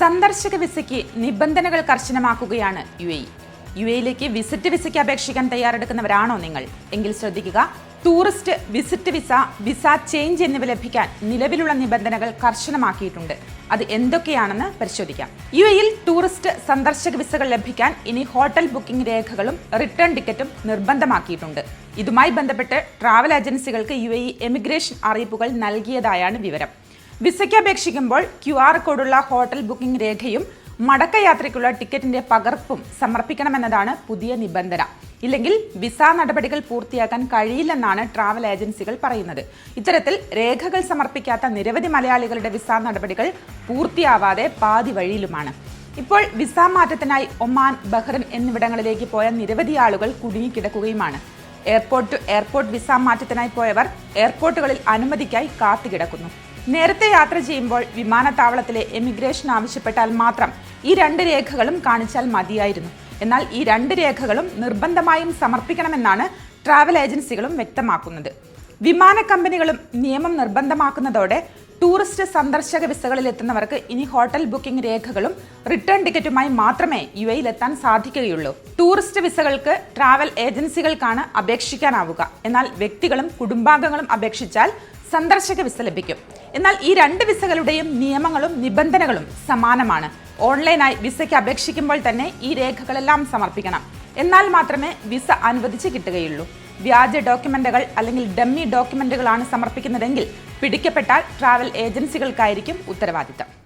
സന്ദർശക വിസയ്ക്ക് നിബന്ധനകൾ കർശനമാക്കുകയാണ് യു എ യു എയിലേക്ക് വിസിറ്റ് വിസയ്ക്ക് അപേക്ഷിക്കാൻ തയ്യാറെടുക്കുന്നവരാണോ നിങ്ങൾ? എങ്കിൽ ശ്രദ്ധിക്കുക tourist visit visa visa change എന്നിവ ലഭിക്കാൻ നിലവിലുള്ള നിബന്ധനകൾ കർശനമാക്കിയിട്ടുണ്ട്. അത് എന്തൊക്കെയാണെന്ന് പരിശോധിക്കാം. യു എയിൽ ടൂറിസ്റ്റ് സന്ദർശക വിസകൾ ലഭിക്കാൻ ഇനി ഹോട്ടൽ ബുക്കിംഗ് രേഖകളും റിട്ടേൺ ടിക്കറ്റും നിർബന്ധമാക്കിയിട്ടുണ്ട്. ഇതുമായി ബന്ധപ്പെട്ട് ട്രാവൽ ഏജൻസികൾക്ക് യു എ എമിഗ്രേഷൻ അറിയിപ്പുകൾ നൽകിയതായാണ് വിവരം. വിസയ്ക്ക് അപേക്ഷിക്കുമ്പോൾ ക്യു ആർ കോഡുള്ള ഹോട്ടൽ ബുക്കിംഗ് രേഖയും മടക്കയാത്രയ്ക്കുള്ള ടിക്കറ്റിന്റെ പകർപ്പും സമർപ്പിക്കണമെന്നതാണ് പുതിയ നിബന്ധന. ഇല്ലെങ്കിൽ വിസ നടപടികൾ പൂർത്തിയാക്കാൻ കഴിയില്ലെന്നാണ് ട്രാവൽ ഏജൻസികൾ പറയുന്നത്. ഇത്തരത്തിൽ രേഖകൾ സമർപ്പിക്കാത്ത നിരവധി മലയാളികളുടെ വിസ നടപടികൾ പൂർത്തിയാവാതെ പാതി വഴിയിലുമാണ്. ഇപ്പോൾ വിസ മാറ്റത്തിനായി ഒമാൻ ബഹ്റിൻ എന്നിവിടങ്ങളിലേക്ക് പോയ നിരവധി ആളുകൾ കുടുങ്ങിക്കിടക്കുകയുമാണ്. എയർപോർട്ട് ടു എയർപോർട്ട് വിസ മാറ്റത്തിനായി പോയവർ എയർപോർട്ടുകളിൽ അനുമതിക്കായി കാത്തുകിടക്കുന്നു. നേരത്തെ യാത്ര ചെയ്യുമ്പോൾ വിമാനത്താവളത്തിലെ എമിഗ്രേഷൻ ആവശ്യപ്പെട്ടാൽ മാത്രം ഈ രണ്ട് രേഖകളും കാണിച്ചാൽ മതിയായിരുന്നു. എന്നാൽ ഈ രണ്ട് രേഖകളും നിർബന്ധമായും സമർപ്പിക്കണമെന്നാണ് ട്രാവൽ ഏജൻസികളും വ്യക്തമാക്കുന്നത്. വിമാന കമ്പനികളും നിയമം നിർബന്ധമാക്കുന്നതോടെ ടൂറിസ്റ്റ് സന്ദർശക വിസകളിൽ എത്തുന്നവർക്ക് ഇനി ഹോട്ടൽ ബുക്കിംഗ് രേഖകളും റിട്ടേൺ ടിക്കറ്റുമായി മാത്രമേ യു എത്താൻ സാധിക്കുകയുള്ളൂ. ടൂറിസ്റ്റ് വിസകൾക്ക് ട്രാവൽ ഏജൻസികൾക്കാണ് അപേക്ഷിക്കാനാവുക. എന്നാൽ വ്യക്തികളും കുടുംബാംഗങ്ങളും അപേക്ഷിച്ചാൽ സന്ദർശക വിസ ലഭിക്കും. എന്നാൽ ഈ രണ്ട് വിസകളുടെയും നിയമങ്ങളും നിബന്ധനകളും സമാനമാണ്. ഓൺലൈനായി വിസയ്ക്ക് അപേക്ഷിക്കുമ്പോൾ തന്നെ ഈ രേഖകളെല്ലാം സമർപ്പിക്കണം. എന്നാൽ മാത്രമേ വിസ അനുവദിച്ച് കിട്ടുകയുള്ളൂ. വ്യാജ ഡോക്യുമെന്റുകൾ അല്ലെങ്കിൽ ഡമ്മി ഡോക്യുമെന്റുകളാണ് സമർപ്പിക്കുന്നതെങ്കിൽ പിടിക്കപ്പെട്ടാൽ ട്രാവൽ ഏജൻസികൾക്കായിരിക്കും ഉത്തരവാദിത്തം.